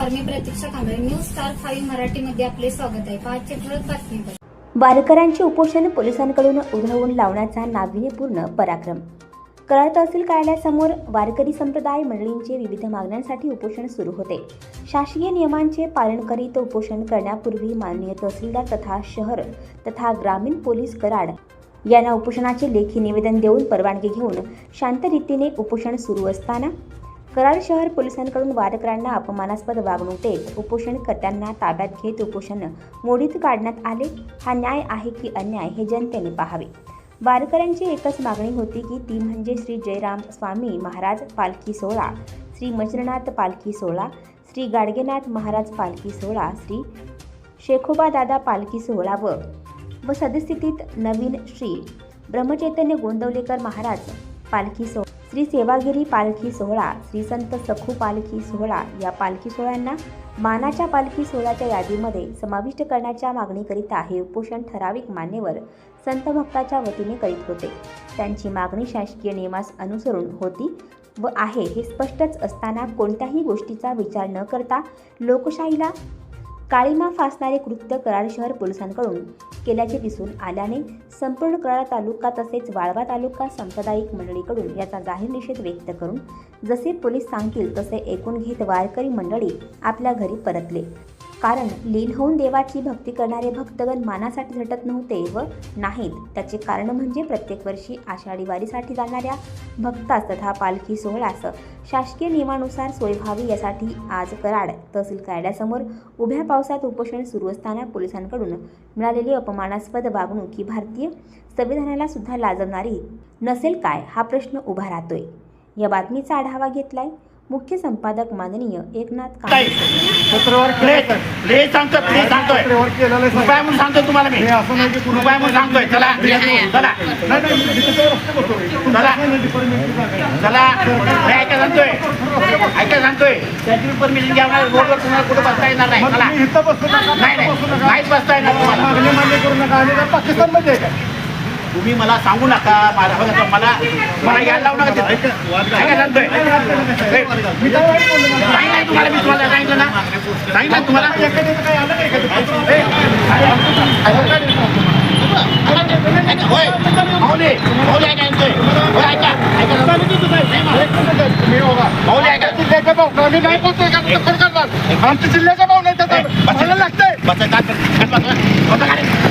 Sangle news star five मराठीमध्ये आपले स्वागत आहे. पाचशे ठळक बातमीपत्र. वारकऱ्यांची उपोषण पोलिसांकडून उधळवून लावण्याचा नाविन्यपूर्ण पराक्रम. कराड तहसील कार्यालयासमोर वारकरी संप्रदाय मंडळींचे विविध मागण्यांसाठी उपोषण सुरू होते. शासकीय नियमांचे पालन करीत उपोषण करण्यापूर्वी माननीय तहसीलदार तथा शहर तथा ग्रामीण पोलीस कराड यांना उपोषणाचे लेखी निवेदन देऊन परवानगी घेऊन शांत रीतीने उपोषण सुरू असताना कराड शहर पोलिसांकडून वारकऱ्यांना अपमानास्पद वागणूक देत उपोषणकर्त्यांना ताब्यात घेत उपोषण मोडीत काढण्यात आले. हा न्याय आहे की अन्याय हे जनतेने पाहावे. वारकऱ्यांची एकच मागणी होती की ती म्हणजे श्री जयराम स्वामी महाराज पालखी सोहळा श्री मजरनाथ पालखी सोहळा श्री गाडगेनाथ महाराज पालखी सोहळा श्री शेखोबा दादा पालखी सोहळा व व सद्यस्थितीत नवीन श्री ब्रह्मचैतन्य गोंदवलेकर महाराज पालखी सोहळा. श्री सेवागिरी पालखी सोहळा श्री संत सखू पालखी सोहळा या पालखी सोहळ्यांना मानाच्या पालखी सोहळ्याच्या यादीमध्ये समाविष्ट करण्याच्या मागणीकरिता हे उपोषण ठराविक मान्यवर संत भक्ताच्या वतीने करीत होते. त्यांची मागणी शासकीय नियमास अनुसरून होती व आहे हे स्पष्टच असताना कोणत्याही गोष्टीचा विचार न करता लोकशाहीला काळीमा फासणारे कृत्य कराड शहर पोलिसांकडून केल्याचे दिसून आल्याने संपूर्ण कराड तालुका तसेच वाळवा तालुका सांप्रदायिक मंडळीकडून याचा जाहीर निषेध व्यक्त करून जसे पोलीस सांगतील तसे ऐकून घेत वारकरी मंडळी आपल्या घरी परतले. कारण लीन होऊन देवाची भक्ती करणारे भक्तगण मानासाठी झटत नव्हते व नाहीत. त्याचे कारण म्हणजे प्रत्येक वर्षी आषाढी वारीसाठी जाणाऱ्या भक्तास तथा पालखी सोहळ्यास शासकीय नियमानुसार सोय व्हावी यासाठी आज कराड तहसील कार्यालयासमोर उभ्या पावसात उपोषण सुरू असताना पोलिसांकडून मिळालेली अपमानास्पद वागणूक ही भारतीय संविधानाला सुद्धा लाजवणारी नसेल काय हा प्रश्न उभा राहतोय. या बातमीचा आढावा घेतलाय मुख्य संपादक माननीय एकनाथ कांबळे. पत्रव्यवहार प्लीज सांगतोय प्लीज सांगतोय. पत्रव्यवहार केलेला आहे साहेब. उपाय म्हणून सांगतोय तुम्हाला मी. हे असं नाही की कुणाला- उपाय म्हणून सांगतोय. चला. चला. नाही, नाही, मी तिथे रस्ते बसतो. तुमचं चला. असं नाही, डिपार्टमेंटची जागा आहे. चला. ऐका सांगतोय. ऐका सांगतोय. त्याची परमिशन घ्यावं रोडवर तुम्हाला कुठं बसता येणार नाही. मग चला. तुम्ही इथं बसू नका, नाही तिथं बसू नाही नका. नाहीच बसता येणार तुम्हाला. मागणी मान्य करू नका. आणि काय पाकिस्तानमध्ये आहे का? तुम्ही मला सांगू नका मला बघा, मला मला यायला लावू नका तिथं. हे, काय? सांगितलं तुम्हाला मी तुम्हाला सांगितलं ना सांगितलं तुम्हाला? हे, होय माऊली माऊली ऐका होय ऐका. माऊली ऐका जिल्ह्याचा भाऊ आम्ही नाही बोलतोय का तर कोण करणार आमच्या जिल्ह्याचा भाऊ नाही त्याचा लागतंय बसा का बसा बसा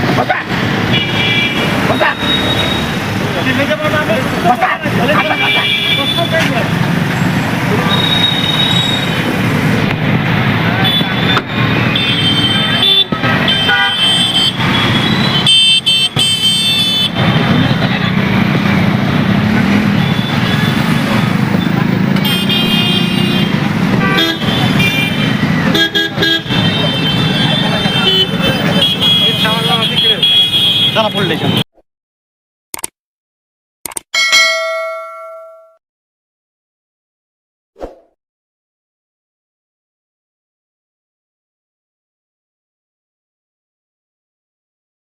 पुढले